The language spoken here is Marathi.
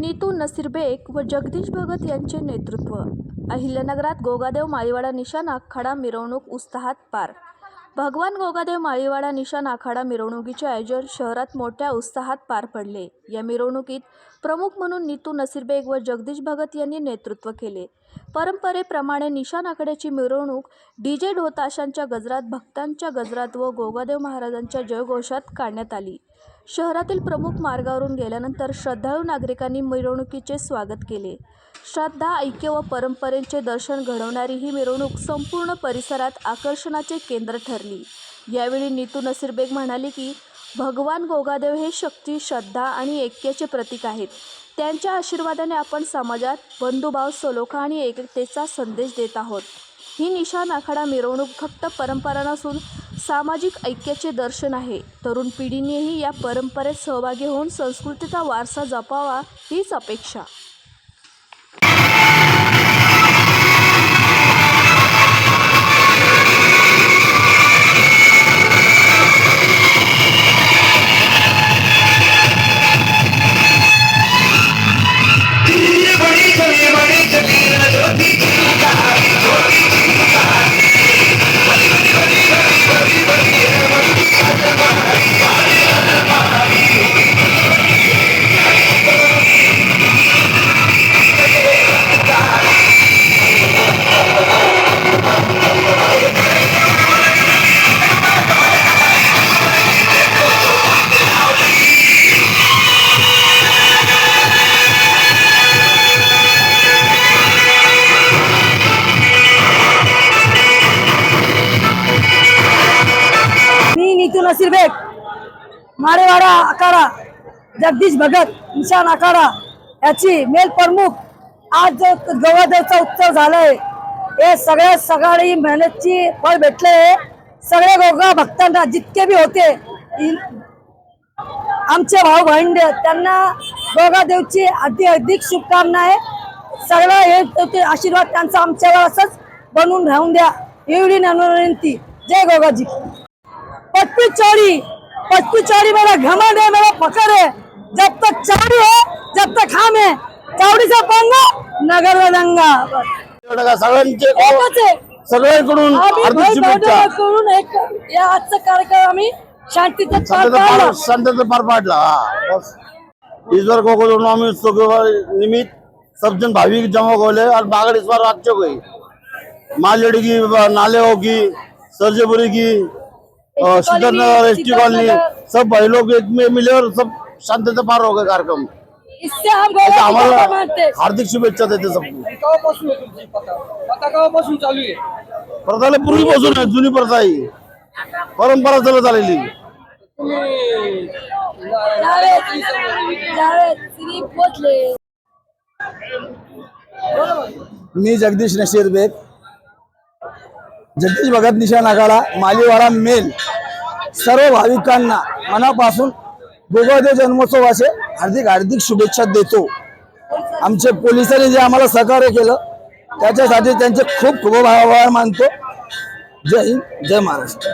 नीतू नसीर बेग व जगदीश भगत यांचे नेतृत्व. अहिल्यानगरात गोगादेव माळीवाडा निशाण आखाडा मिरवणूक उत्साहात पार. भगवान गोगादेव माळीवाडा निशाण आखाडा मिरवणुकीचे आयोजन शहरात मोठ्या उत्साहात पार पडले. या मिरवणुकीत प्रमुख म्हणून नीतू नसीर बेग व जगदीश भगत यांनी नेतृत्व केले. परंपरेप्रमाणे निशाण आखाड्याची मिरवणूक डी जे ढोताशांच्या गजरात भक्तांच्या गजरात व गोगादेव महाराजांच्या जयघोषात काढण्यात आली. शहरातील प्रमुख मार्गावरून गेल्यानंतर श्रद्धाळू नागरिकांनी मिरवणुकीचे स्वागत केले. श्रद्धा ऐक्य व परंपरेचे दर्शन घडवणारी ही मिरवणूक संपूर्ण परिसरात आकर्षणाचे केंद्र ठरली. यावेळी नीतू नसीर बेग म्हणाले की भगवान गोगादेव हे शक्ती श्रद्धा आणि ऐक्याचे प्रतीक आहेत. त्यांच्या आशीर्वादाने आपण समाजात बंधुभाव सलोखा आणि एकतेचा संदेश देत आहोत. ही निशाण आखाडा मिरवणूक फक्त परंपरा नसून सामाजिक ऐक्याचे दर्शन आहे. तरुण पिढीनेही या परंपरेत सहभागी होऊन संस्कृतीचा वारसा जपावा हीच अपेक्षा. नसीर बेग मारेवाडा आखाडा जगदीश भगत निशान आखाडा याची मेल प्रमुख आज जो गवादेवचा उत्सव झालाय हे सगळ्या सगळी मेहनतची फळ भेटले सगळे गोगा भक्तांना जितके बी होते आमचे भाऊ बहीण त्यांना गोगादेवची अधिक अधिक शुभकामना आहे. सगळं हे आशीर्वाद त्यांचा आमच्यावर असंच बनून राहून द्या. एवढी विनंती जय गोगाजी. पटपी चोरी पटपी चोरी मेरा घमंड है मेरा पकड़ है। जब तक चावड़ी है जब तक हम है। चावड़ी से पंगा नगर दंगा। सगळ्यांचे सगळ्यांकडून करून एक या आजचा कार्यक्रम आम्ही शांतीचा पार पाडला. पार पाडला ईश्वर को नवमी निमित्त सब जन भाविक जमा होले और बागड़ इस बार अच्छे गई मालड़ी की नाले होगी सरजेपुरी की सिद्धार्थनगर एस टी कॉलोनी सब भाई लोग एक में मिले और सब शांतता पार हो गए कार्यक्रम। इससे हम हमारा हार्दिक शुभेच्छा देते सबको। चालू आहे. प्रथाला पूर्वीपासून आहे जुनी प्रथा आहे. परंपरा चालत आलेली. मी जगदीश नशीर बेग. जगदीश भगत निशा आखाडा मालीवाडा मेल. सर्व भाविकांना मनापासून गोगादेव जन्मोत्सवाचे हार्दिक हार्दिक शुभेच्छा देतो. आमचे पोलिसांनी जे आम्हाला सहकार्य केलं त्याच्यासाठी त्यांचे खूप खूप आभार मानतो. जय हिंद जय महाराष्ट्र.